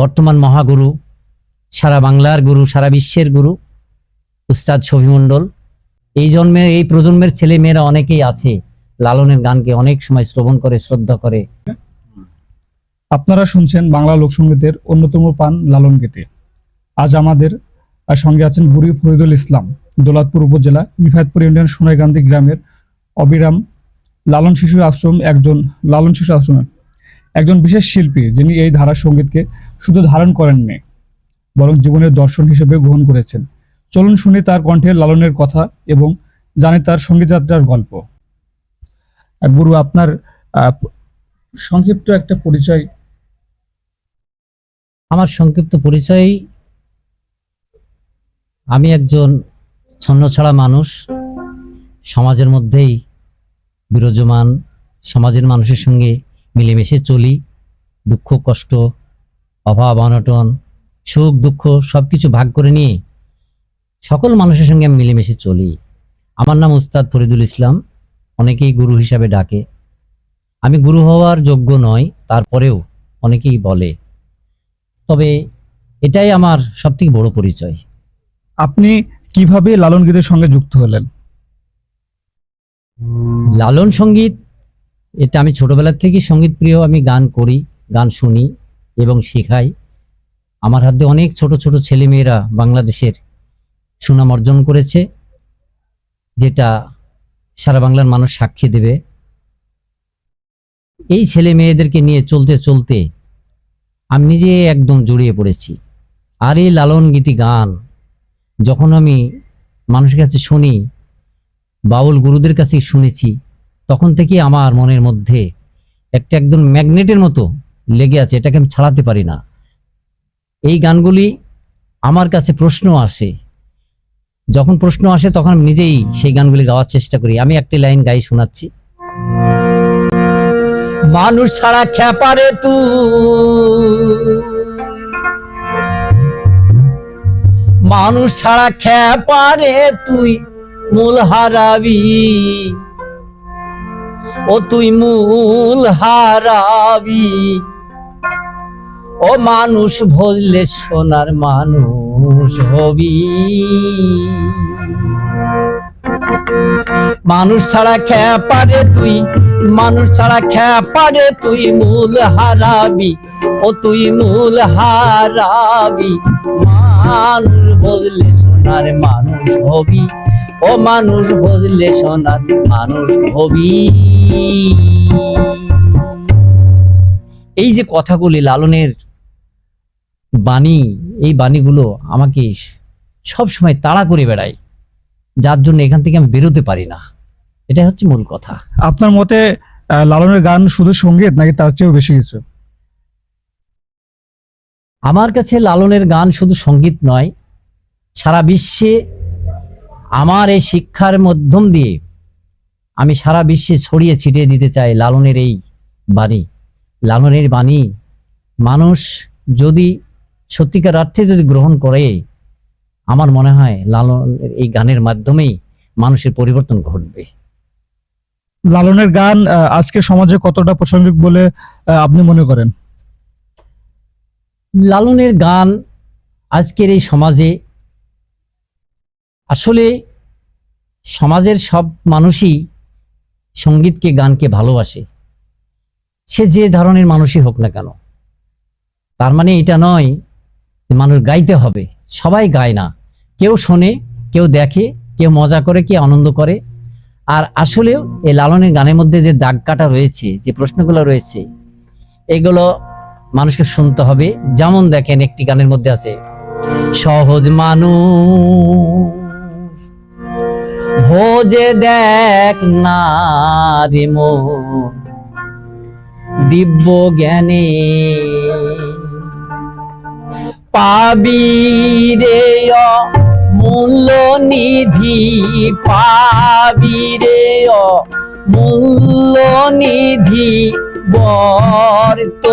বর্তমান মহাগুরু, সারা বাংলার গুরু, সারা বিশ্বের গুরু, উস্তাদ ছবি মণ্ডল। এই জন্মে, এই প্রজন্মের ছেলে মেয়েরা অনেকেই আছে, লালনের গানকে অনেক সময় শ্রবণ করে, শ্রদ্ধা করে। আপনারা শুনছেন বাংলা লোকসঙ্গীতের অন্যতম পান লালন গীতি। আজ আমাদের সঙ্গে আছেন বুড়ি ফরিদুল ইসলাম, দৌলতপুর উপজেলা বিফায়তপুর ইউনিয়ন সোনাইকান্দি গ্রামের অবিরাম লালন শিশু আশ্রম একজন, লালন শিশু আশ্রমের একজন বিশেষ শিল্পী যিনি এই ধারা সঙ্গীতকে শুধু ধারণ করেননি বরং জীবনের দর্শন হিসেবে গ্রহণ করেছেন। চলুন শুনি তার কণ্ঠে লালনের কথা এবং জানি তার সংগীত যাত্রার গল্প গুরু, আপনার সংক্ষিপ্ত একটা পরিচয়। আমার সংক্ষিপ্ত পরিচয়, আমি একজন ছন্নছাড়া মানুষ, সমাজের মধ্যেই বিরাজমান, সমাজের মানুষের সঙ্গে মিলেমিশে চলি দুঃখ কষ্ট অভাব অনটন সুখ দুঃখ সব কিছু ভাগ করে নিয়ে সকল মানুষের সঙ্গে আমি মিলেমিশে চলি। আমার নাম উস্তাদ ফরিদুল ইসলাম অনেকেই গুরু হিসাবে ডাকে। আমি গুরু হওয়ার যোগ্য নয় তারপরেও অনেকেই বলে। তবে এটাই আমার সবথেকে বড় পরিচয়। আপনি কীভাবে লালন গীতের সঙ্গে যুক্ত হলেন? লালন সংগীত এটা আমি ছোটবেলা থেকে সংগীত প্রিয় আমি গান করি, গান শুনি এবং শেখাই। আমার হাতে অনেক ছোট ছোট ছেলেমেয়েরা বাংলাদেশের সুনাম অর্জন করেছে, যেটা সারা বাংলার মানুষ সাক্ষী দেবে। এই ছেলে মেয়েদেরকে নিয়ে চলতে চলতে আমি নিজে একদম জড়িয়ে পড়েছি। আর এই লালন গীতি গান যখন আমি মানুষের কাছে শুনি, বাউল গুরুদের কাছে শুনেছি তখন থেকে আমার মনের মধ্যে একটা একদম ম্যাগনেটের মতো লেগে আছে, এটাকে আমি ছাড়াতে পারি না। এই গানগুলি আমার কাছে প্রশ্ন আসে। যখন প্রশ্ন আসে, তখন আমি নিজেই সেই গানগুলি গাওয়ার চেষ্টা করি। আমি একটি লাইন গাই, শোনাচ্ছি। মানুষ ছাড়া খ্যাপারে তু। মানুষ ছাড়া খ্যাপারে তুই, মূল হারাবি। ও তুই মূল হারাবি। ও মানুষ ভজলে সোনার মানুষ হবি। মানুষ ছাড়া খ্যাপারে তুই, মানুষ ছাড়া খ্যাপারে তুই মূল হারাবি। ও তুই মূল হারাবি, মানুষ বদলে সোনার মানুষ হবি। ও মানুষ বদলে সোনার মানুষ হবি এই যে কথাগুলি লালনের বাণী এই বাণীগুলো আমাকে সব সময় তাড়া করে বেড়ায় যার জন্য এখান থেকে আমি বেরোতে পারি না। এটা হচ্ছে মূল কথা। আপনার মতে লালনের গান শুধু সংগীত নাকি তার চেয়েও বেশি কিছু? আমার কাছে লালনের গান শুধু সংগীত নয় সারা বিশ্বে আমার এই শিক্ষার মাধ্যম দিয়ে আমি সারা বিশ্বে ছড়িয়ে ছিটিয়ে দিতে চাই লালনের এই বাণী। লালনের বাণী মানুষ যদি সত্যিকার অর্থে যদি গ্রহণ করে আমার মনে হয় লালনের এই গানের মাধ্যমেই মানুষের পরিবর্তন ঘটবে। লালনের গান আজকে সমাজে কতটা প্রাসঙ্গিক বলে আপনি মনে করেন? লালনের গান আজকের এই সমাজে আসলে সমাজের সব মানুষই সঙ্গীতকে, গানকে ভালোবাসে। সে যে ধরনের মানুষই হোক না কেন। তার মানে এটা নয় যে মানুষ গাইতে হবে। সবাই গায় না। কেউ শোনে, কেউ দেখে, কেউ মজা করে, কেউ আনন্দ করে। আর আসলেও এই লালনের গানের মধ্যে যে দাগ কাটা রয়েছে, যে প্রশ্নগুলো রয়েছে, এগুলো মানুষকে শুনতে হবে। যেমন দেখেন একটি গানের মধ্যে আছে, সহজ মানুষ ভোজে দেখ না রে দিব্য জ্ঞানে। পাবি রে মূল্য নিধি, পাবি রে মূল্য নিধি বর্তমানে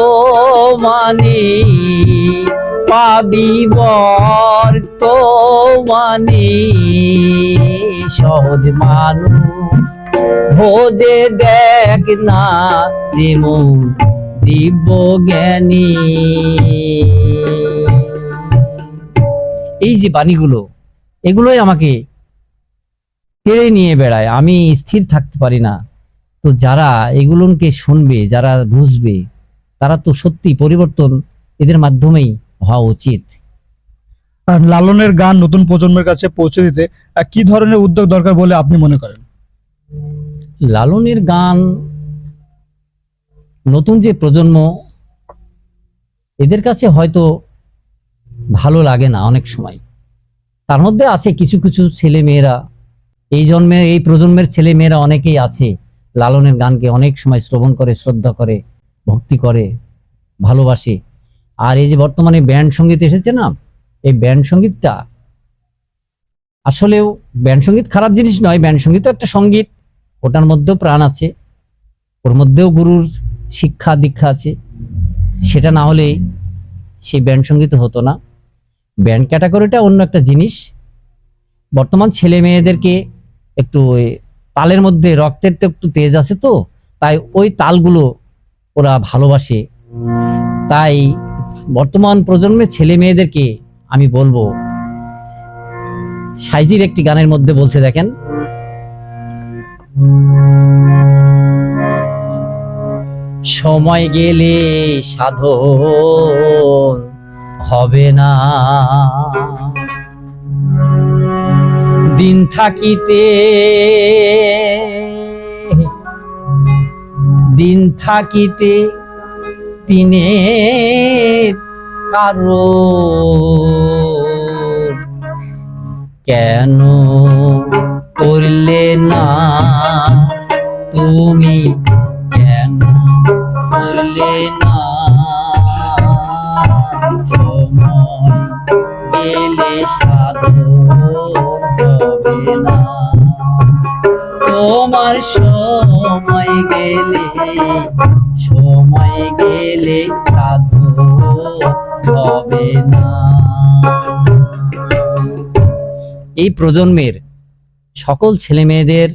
পাবি বর্তমানে। সহজ মানুষ ভোজে দেখ না যেমন দিব্য জ্ঞানী। এই যে বাণীগুলো, এগুলোই আমাকে কেড়ে নিয়ে বেড়ায়। আমি স্থির থাকতে পারি না। তো যারা এগুলোকে শুনবে, যারা বুঝবে, তারা তো সত্যি পরিবর্তন এদের মাধ্যমেই হওয়া উচিত। লালনের গান নতুন প্রজন্মের কাছে পৌঁছে দিতে কি ধরনের উদ্যোগ দরকার বলে আপনি মনে করেন? লালনের গান নতুন যে প্রজন্ম এদের কাছে হয়তো ভালো লাগে না অনেক সময়। তার মধ্যে আছে কিছু কিছু ছেলে মেয়েরা। এই জন্মে এই প্রজন্মের ছেলে মেয়েরা অনেকেই আছে লালনের গানকে অনেক সময় শ্রবণ করে শ্রদ্ধা করে ভক্তি করে ভালোবাসে। আর এই যে বর্তমানে ব্যান্ড সংগীত এসেছে না, এই ব্যান্ড সঙ্গীতটা আসলেও ব্যান্ড সংগীত খারাপ জিনিস নয়, ব্যান্ড সংগীত একটা সংগীত, ওটার মধ্যেও প্রাণ আছে, ওর মধ্যেও গুরুর শিক্ষা দীক্ষা আছে, সেটা না হলে সেই ব্যান্ড সংগীত হতো না। ব্যান্ড ক্যাটাগরিটা অন্য একটা জিনিস। বর্তমান ছেলে মেয়েদেরকে একটু তালের মধ্যে রক্তের তো একটু তেজ আছে তো, তাই ওই তালগুলো ওরা ভালোবাসে। তাই বর্তমান প্রজন্মের ছেলে মেয়েদেরকে আমি বলব, সাইজির একটি গানের মধ্যে বলছে দেখেন, সময় গেলে সাধন হবে না। দিন থাকিতে দিন থাকিতে তিনে কারও কেন করলে না? তুমি কেন করলে না? সময় গেলে সাধন তোমার সময় গেলে সময় গেলে সাধন হবে না। এই প্রজন্মের সকল ছেলে মেয়েদের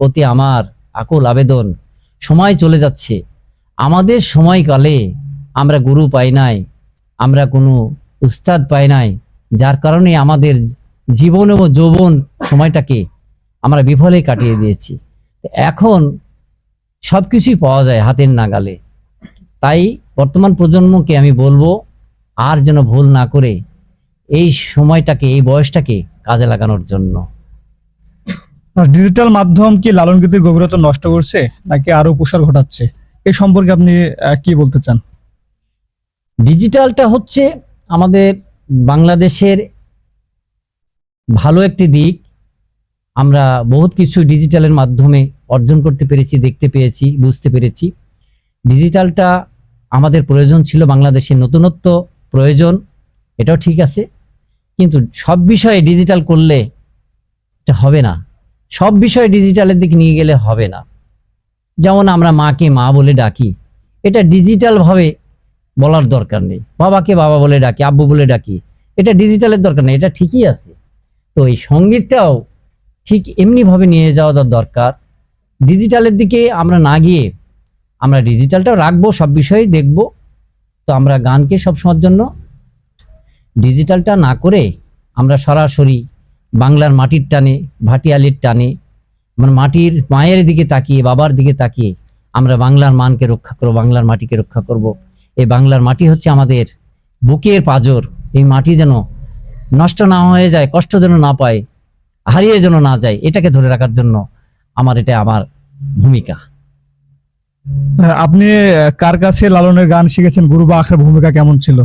প্রতি আমার আকুল আবেদন, সময় চলে যাচ্ছে। আমাদের সময়কালে আমরা গুরু পাই নাই, আমরা কোনো উস্তাদ পাই নাই, যার কারণে আমাদের জীবন ও যৌবন সময়টাকে আমরা বিফলে কাটিয়ে দিয়েছি। এখন সব কিছুই পাওয়া যায় হাতের নাগালে। তাই বর্তমান প্রজন্মকে আমি বলব আর যেন ভুল না করে এই সময়টাকে এই বয়সটাকে কাজে লাগানোর জন্য। ডিজিটাল মাধ্যম কি লালন গীতির গভীরতা নষ্ট করছে নাকি আরও প্রসার ঘটাচ্ছে? এ সম্পর্কে আপনি কি বলতে চান? ডিজিটালটা হচ্ছে আমাদের বাংলাদেশের ভালো একটি দিক আমরা বহুত কিছু ডিজিটালের মাধ্যমে অর্জন করতে পেরেছি, দেখতে পেয়েছি, বুঝতে পেরেছি। ডিজিটালটা আমাদের প্রয়োজন ছিল, বাংলাদেশের নতুনত্ব প্রয়োজন, এটাও ঠিক আছে। কিন্তু সব বিষয়ে ডিজিটাল করলে এটা হবে না। সব বিষয়ে ডিজিটালের দিকে নিয়ে গেলে হবে না। যেমন আমরা মাকে মা বলে ডাকি, এটা ডিজিটালভাবে বলার দরকার নেই। বাবাকে বাবা বলে ডাকি, আব্বু বলে ডাকি, এটা ডিজিটালের দরকার নেই, এটা ঠিকই আছে। তো এই সঙ্গীতটাও ঠিক এমনিভাবে নিয়ে যাওয়া দর- দরকার। ডিজিটালের দিকে আমরা না গিয়ে আমরা ডিজিটালটাও রাখব, সব বিষয়েই দেখব। তো আমরা গানকে সবসময়ের জন্য ডিজিটালটা না করে আমরা সরাসরি বাংলার মাটির টানে, ভাটিয়ালির টানে মানে মাটির মায়ের দিকে তাকিয়ে, বাবার দিকে তাকিয়ে আমরা বাংলার মানকে রক্ষা করব, বাংলার মাটিকে রক্ষা করব। এই বাংলার মাটি হচ্ছে আমাদের বুকের পাজর। এই মাটি যেন নষ্ট না হয়ে যায়, কষ্ট যেন না পায় হারিয়ে যেন না যায় এটাকে ধরে রাখার জন্য আমার এটা আমার ভূমিকা। আপনি কার কাছে লালনের গান শিখেছেন? গুরু বা আখের ভূমিকা কেমন ছিল?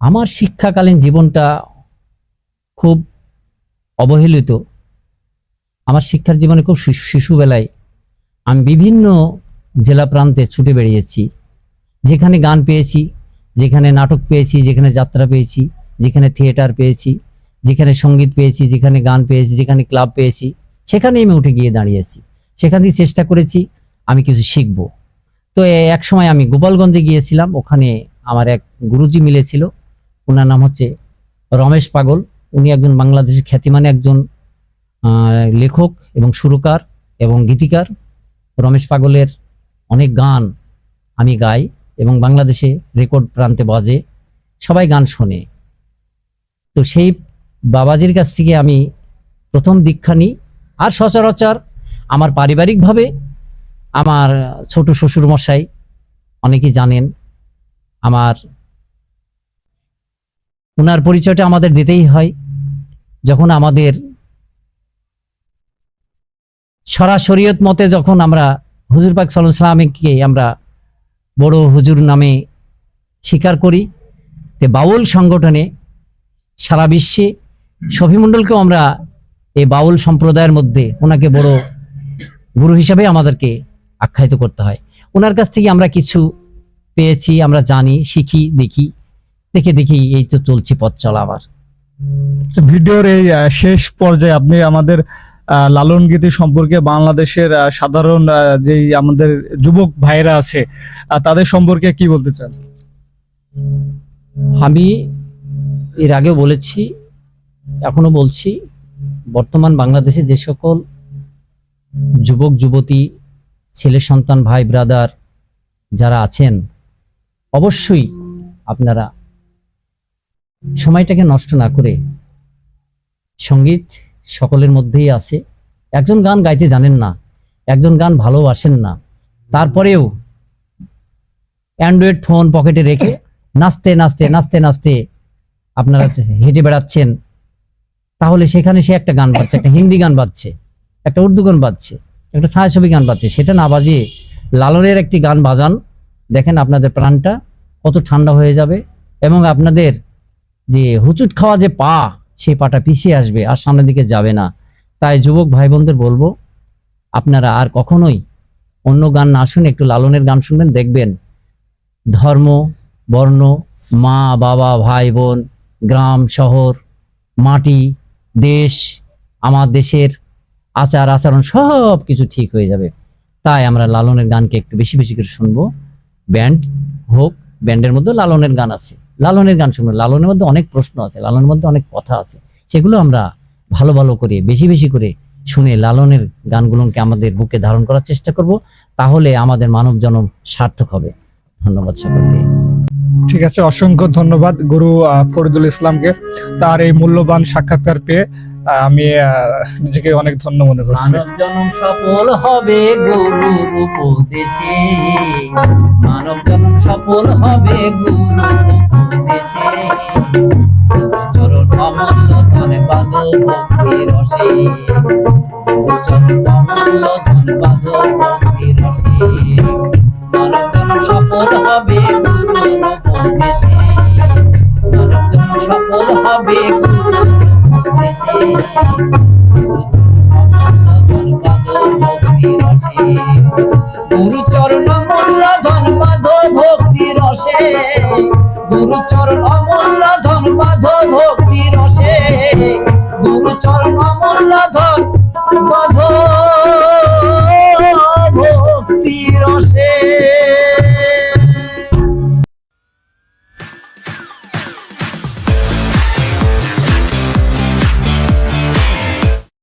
আমার শিক্ষাকালীন জীবনটা খুব অবহেলিত। আমার শিক্ষার জীবনে খুব শিশু- শিশুবেলায় আমি বিভিন্ন জেলা প্রান্তে ছুটে বেরিয়েছি যেখানে গান পেয়েছি যেখানে নাটক পেয়েছি যেখানে যাত্রা পেয়েছি যেখানে থিয়েটার পেয়েছি। যেখানে সংগীত পেয়েছি, যেখানে গান পেয়েছি, যেখানে ক্লাব পেয়েছি সেখানে আমি উঠে গিয়ে দাঁড়িয়েছি সেখান থেকে চেষ্টা করেছি, আমি কিছু শিখব। তো এক সময় আমি গোপালগঞ্জে গিয়েছিলাম, ওখানে আমার এক গুরুজি মিলেছিল ওনার নাম হচ্ছে রমেশ পাগল। উনি একজন বাংলাদেশের খ্যাতিমান একজন লেখক এবং সুরকার এবং গীতিকার। রমেশ পাগলের অনেক গান আমি গাই এবং বাংলাদেশে রেকর্ড প্রান্তে বাজে, সবাই গান শোনে। তো সেই বাবাজির কাছ থেকে আমি প্রথম দীক্ষা নিই। আর সচরাচর আমার পারিবারিকভাবে আমার ছোট শ্বশুর মশাই অনেকেই জানেন, আমার ওনার পরিচয়টা আমাদের দিতেই হয়। যখন আমাদের সরাসরিয়ত মতে যখন আমরা হুজুর পাক সাল্লামকে আমরা বড় হুজুর নামে স্বীকার করি, তে বাউল সংগঠনে সারা বিশ্বে শফিমণ্ডলকেও আমরা এই বাউল সম্প্রদায়ের মধ্যে ওনাকে বড় গুরু হিসাবে আমাদেরকে আখ্যায়িত করতে হয়। ওনার কাছ থেকে আমরা কিছু পেয়েছি আমরা জানি শিখি দেখি। দেখে দেখি এই তো চলছে পথ চলা আবার তো ভিডিওর এই শেষ পর্যায়ে আপনি আমাদের লালন গীতি সম্পর্কে বাংলাদেশের সাধারণ যেই আমাদের যুবক ভাইরা আছে তাদের সম্পর্কে কি বলতে চান? আমি এর আগেও বলেছি এখনও বলছি, বর্তমান বাংলাদেশে যে সকল যুবক, যুবতী, ছেলে, সন্তান, ভাই, ব্রাদার যারা আছেন, অবশ্যই আপনারা সময়টাকে নষ্ট না করে সংগীত সকলের মধ্যেই আছে। একজন গান গাইতে জানেন না, একজন গান ভালোবাসেন না। তারপরেও অ্যান্ড্রয়েড ফোন পকেটে রেখে নাচতে নাচতে নাচতে নাচতে আপনারা হেঁটে বেড়াচ্ছেন তাহলে সেখানে সে একটা গান বাজছে, একটা হিন্দি গান বাজছে, একটা উর্দু গান বাজছে, একটা ছায়াছবি গান বাজছে, সেটা না বাজিয়ে লালনের একটি গান বাজান। দেখেন আপনাদের প্রাণটা কত ঠান্ডা হয়ে যাবে এবং আপনাদের যে হুচুট খাওয়া যে পা, সেই পাটা পিছিয়ে আসবে আর সামনের দিকে যাবে না। তাই যুবক ভাই বোনদের বলব, আপনারা আর কখনোই অন্য গান না শুনে একটু লালনের গান শুনবেন, দেখবেন ধর্ম, বর্ণ, মা, বাবা, ভাই, বোন, গ্রাম, শহর, মাটি দেশ, আমার দেশের আচার, আচরণ সব কিছু ঠিক হয়ে যাবে। তাই আমরা লালনের গানকে একটু বেশি বেশি করে শুনব। ব্যান্ড হোক, ব্যান্ডের মধ্যে লালনের গান আছে। লালনের গান শুনব। লালনের মধ্যে অনেক প্রশ্ন আছে, লালনের মধ্যে অনেক কথা আছে। সেগুলো আমরা ভালো ভালো করে, বেশি বেশি করে শুনে লালনের গানগুলোকে আমাদের বুকে ধারণ করার চেষ্টা করব। তাহলে আমাদের মানব জনম সার্থক হবে। ধন্যবাদ সকলকে। ঠিক আছে, অসংখ্য ধন্যবাদ গুরু ফরিদুল ইসলামকে তার এই মূল্যবান সাক্ষাৎকার পেয়ে আমি নিজেকে অনেক ধন্য মনে করছি। মানব সফল হবে গুরুর উপদেশে। মানব সফল হবে চরণ অমূল্য ধন মাধ ভক্তি রসে। গুরু চরণ অমূল্য